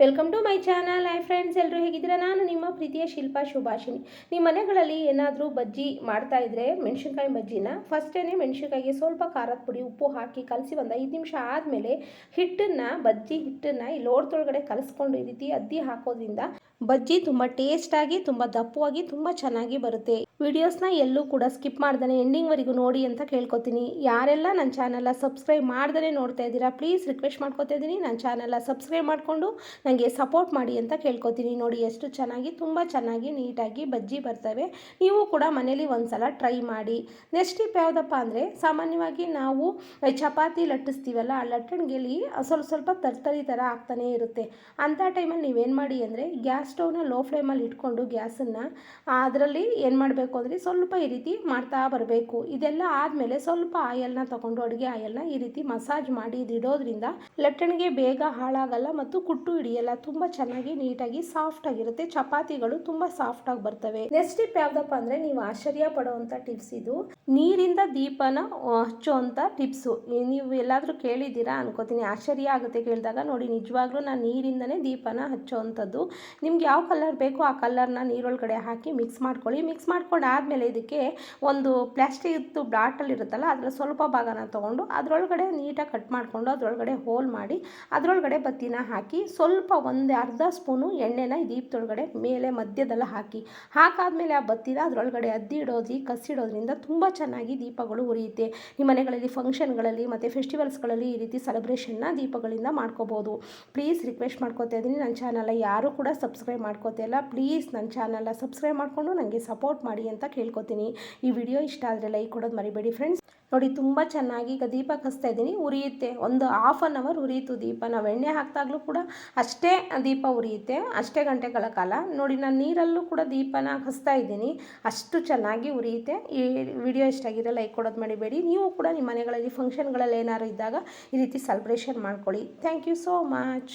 Welcome to my channel hi friends ಎಲ್ಲರೂ ಹೇಗಿದ್ದೀರಾ? ನಾನು ನಿಮ್ಮ ಪ್ರೀತಿಯ ಶಿಲ್ಪಾ ಶುಭಾಷಿನಿ ನಿಮ್ಮ ಮನೆಗಳಲ್ಲಿ ಏನಾದರೂ ಬಜ್ಜಿ ಮಾಡ್ತಾ ಇದ್ರೆ ಮೆಣಸಿನ್ಕಾಯಿ ಬಜ್ಜಿನ ಫಸ್ಟೇ ಮೆಣಸಿನ್ಕಾಯಿಗೆ ಸ್ವಲ್ಪ ಖಾರದ ಪುಡಿ, ಉಪ್ಪು ಹಾಕಿ ಕಲಸಿ ಒಂದು ಐದು ನಿಮಿಷ ಆದಮೇಲೆ ಹಿಟ್ಟನ್ನು, ಬಜ್ಜಿ ಹಿಟ್ಟನ್ನು ಈ ಲೋಡ್ತೊಳಗಡೆ ಕಲಿಸ್ಕೊಂಡು ಈ ರೀತಿ ಅದ್ದಿ ಹಾಕೋದ್ರಿಂದ ಬಜ್ಜಿ ತುಂಬ ಟೇಸ್ಟಾಗಿ ತುಂಬ ದಪ್ಪವಾಗಿ ತುಂಬ ಚೆನ್ನಾಗಿ ಬರುತ್ತೆ. ವಿಡಿಯೋಸ್ನ ಎಲ್ಲೂ ಕೂಡ ಸ್ಕಿಪ್ ಮಾಡ್ದೇ ಎಂಡಿಂಗ್ವರೆಗೂ ನೋಡಿ ಅಂತ ಕೇಳ್ಕೊತೀನಿ. ಯಾರೆಲ್ಲ ನನ್ನ ಚಾನಲ್ನ ಸಬ್ಸ್ಕ್ರೈಬ್ ಮಾಡ್ದೇ ನೋಡ್ತಾ ಇದ್ದೀರಾ ಪ್ಲೀಸ್ ರಿಕ್ವೆಸ್ಟ್ ಮಾಡ್ಕೊತಾ ಇದ್ದೀನಿ. ನನ್ನ ಚಾನಲ್ನ ಸಬ್ಸ್ಕ್ರೈಬ್ ಮಾಡಿಕೊಂಡು ನನಗೆ ಸಪೋರ್ಟ್ ಮಾಡಿ ಅಂತ ಕೇಳ್ಕೊತೀನಿ. ನೋಡಿ ಎಷ್ಟು ಚೆನ್ನಾಗಿ, ತುಂಬ ಚೆನ್ನಾಗಿ, ನೀಟಾಗಿ ಬಜ್ಜಿ ಬರ್ತವೆ. ನೀವು ಕೂಡ ಮನೇಲಿ ಒಂದು ಸಲ ಟ್ರೈ ಮಾಡಿ. ನೆಕ್ಸ್ಟ್ ಟಿಪ್ ಯಾವುದಪ್ಪ ಅಂದರೆ, ಸಾಮಾನ್ಯವಾಗಿ ನಾವು ಚಪಾತಿ ಲಟ್ಟಿಸ್ತೀವಲ್ಲ, ಆ ಲಟ್ಟಣಿಗೆಲಿ ಸ್ವಲ್ಪ ಸ್ವಲ್ಪ ತರ್ತರಿ ಥರ ಆಗ್ತಾನೇ ಇರುತ್ತೆ. ಅಂಥ ಟೈಮಲ್ಲಿ ನೀವೇನು ಮಾಡಿ ಅಂದರೆ, ಗ್ಯಾಸ್ ಸ್ಟವ್ನ ಲೋ ಫ್ಲೇಮಲ್ಲಿ ಇಟ್ಕೊಂಡು ಗ್ಯಾಸನ್ನು ಅದರಲ್ಲಿ ಏನು ಮಾಡಬೇಕು ಅಂದರೆ ಸ್ವಲ್ಪ ಈ ರೀತಿ ಮಾಡ್ತಾ ಬರಬೇಕು. ಇದೆಲ್ಲ ಆದಮೇಲೆ ಸ್ವಲ್ಪ ಆಯಲ್ನ ತೊಗೊಂಡು ಅಡುಗೆ ಆಯಲ್ನ ಈ ರೀತಿ ಮಸಾಜ್ ಮಾಡಿ ಇದಿಡೋದ್ರಿಂದ ಲಟ್ಟಣಿಗೆ ಬೇಗ ಹಾಳಾಗಲ್ಲ ಮತ್ತು ಕುಟ್ಟು ಹಿಡಿಯಲ್ಲ. ತುಂಬ ಚೆನ್ನಾಗಿ ನೀಟಾಗಿ ಸಾಫ್ಟ್ ಆಗಿರುತ್ತೆ. ಚಪಾತಿಗಳು ತುಂಬ ಸಾಫ್ಟ್ ಆಗಿ ಬರ್ತವೆ. ನೆಕ್ಸ್ಟ್ ಟಿಪ್ ಯಾವ್ದಪ್ಪ ಅಂದರೆ ನೀವು ಆಶ್ಚರ್ಯ ಪಡುವಂಥ ಟಿಪ್ಸ್ ಇದು. ನೀರಿಂದ ದೀಪನ ಹಚ್ಚುವಂಥ ಟಿಪ್ಸು. ನೀವು ಎಲ್ಲಾದರೂ ಕೇಳಿದ್ದೀರಾ ಅನ್ಕೋತೀನಿ. ಆಶ್ಚರ್ಯ ಆಗುತ್ತೆ ಕೇಳಿದಾಗ. ನೋಡಿ, ನಿಜವಾಗ್ಲೂ ನಾನು ನೀರಿಂದನೇ ದೀಪನ ಹಚ್ಚೋವಂಥದ್ದು ನಿಮ್ಗೆ ಯಾವ ಕಲರ್ ಬೇಕೋ ಆ ಕಲರ್ನ ನೀರೊಳಗಡೆ ಹಾಕಿ ಮಿಕ್ಸ್ ಮಾಡ್ಕೊಳ್ಳಿ. ಮಿಕ್ಸ್ ಮಾಡ್ಕೊಂಡು ಆದಮೇಲೆ ಇದಕ್ಕೆ ಒಂದು ಪ್ಲಾಸ್ಟಿಕ್ದು ಬಾಟಲ್ ಇರುತ್ತಲ್ಲ ಅದರ ಸ್ವಲ್ಪ ಭಾಗನ ತೊಗೊಂಡು ಅದರೊಳಗಡೆ ನೀಟಾಗಿ ಕಟ್ ಮಾಡಿಕೊಂಡು ಅದರೊಳಗಡೆ ಹೋಲ್ ಮಾಡಿ ಅದರೊಳಗಡೆ ಬತ್ತಿನ ಹಾಕಿ ಸ್ವಲ್ಪ ಒಂದು ಅರ್ಧ ಸ್ಪೂನು ಎಣ್ಣೆನ ದೀಪದೊಳಗಡೆ ಮೇಲೆ ಮಧ್ಯದಲ್ಲ ಹಾಕಿ. ಹಾಕಾದ್ಮೇಲೆ ಆ ಬತ್ತಿನ ಅದರೊಳಗಡೆ ಅದ್ದಿ ಇಡೋದು ಕಸಿಡೋದ್ರಿಂದ ತುಂಬ ಚೆನ್ನಾಗಿ ದೀಪಗಳು ಉರಿಯುತ್ತೆ. ನಿಮ್ಮ ಮನೆಗಳಲ್ಲಿ ಫಂಕ್ಷನ್ಗಳಲ್ಲಿ ಮತ್ತು ಫೆಸ್ಟಿವಲ್ಸ್ಗಳಲ್ಲಿ ಈ ರೀತಿ ಸೆಲೆಬ್ರೇಷನ್ನ ದೀಪಗಳಿಂದ ಮಾಡ್ಕೋಬೋದು. ಪ್ಲೀಸ್ ರಿಕ್ವೆಸ್ಟ್ ಮಾಡ್ಕೋತಾ ಇದ್ದೀನಿ. ನನ್ನ ಚಾನಲ್ ಯಾರು ಕೂಡ ಸಬ್ಸ್ಕ್ರೈಬ್ ಮಾಡ್ಕೋತಿಲ್ಲ ಪ್ಲೀಸ್ ನನ್ನ ಚಾನಲ್ನ ಸಬ್ಸ್ಕ್ರೈಬ್ ಮಾಡಿಕೊಂಡು ನನಗೆ ಸಪೋರ್ಟ್ ಮಾಡಿ ಅಂತ ಕೇಳ್ಕೊತೀನಿ. ಈ ವಿಡಿಯೋ ಇಷ್ಟ ಆದರೆ ಲೈಕ್ ಕೊಡೋದು ಮರಿಬೇಡಿ ಫ್ರೆಂಡ್ಸ್ ನೋಡಿ ತುಂಬ ಚೆನ್ನಾಗಿ ಈಗ ದೀಪ ಕಸ್ತಾ ಇದ್ದೀನಿ. ಉರಿಯುತ್ತೆ. ಒಂದು ಹಾಫ್ ಆನ್ ಅವರ್ ಉರಿಯಿತು ದೀಪ. ನಾವು ಎಣ್ಣೆ ಹಾಕಿದಾಗಲೂ ಕೂಡ ಅಷ್ಟೇ ದೀಪ ಉರಿಯುತ್ತೆ. ಅಷ್ಟೇ ಗಂಟೆಗಳ ಕಾಲ. ನೋಡಿ ನಾನು ನೀರಲ್ಲೂ ಕೂಡ ದೀಪನ ಕಸ್ತಾ ಇದ್ದೀನಿ. ಅಷ್ಟು ಚೆನ್ನಾಗಿ ಉರಿಯುತ್ತೆ. ಈ ವಿಡಿಯೋ ಇಷ್ಟ ಆಗಿದ್ರೆ ಲೈಕ್ ಕೊಡೋದು ಮರಿಬೇಡಿ. ನೀವು ಕೂಡ ನಿಮ್ಮ ಮನೆಗಳಲ್ಲಿ ಫಂಕ್ಷನ್ಗಳಲ್ಲಿ ಏನಾದ್ರು ಇದ್ದಾಗ ಈ ರೀತಿ ಸೆಲೆಬ್ರೇಷನ್ ಮಾಡ್ಕೊಳ್ಳಿ. Thank you so much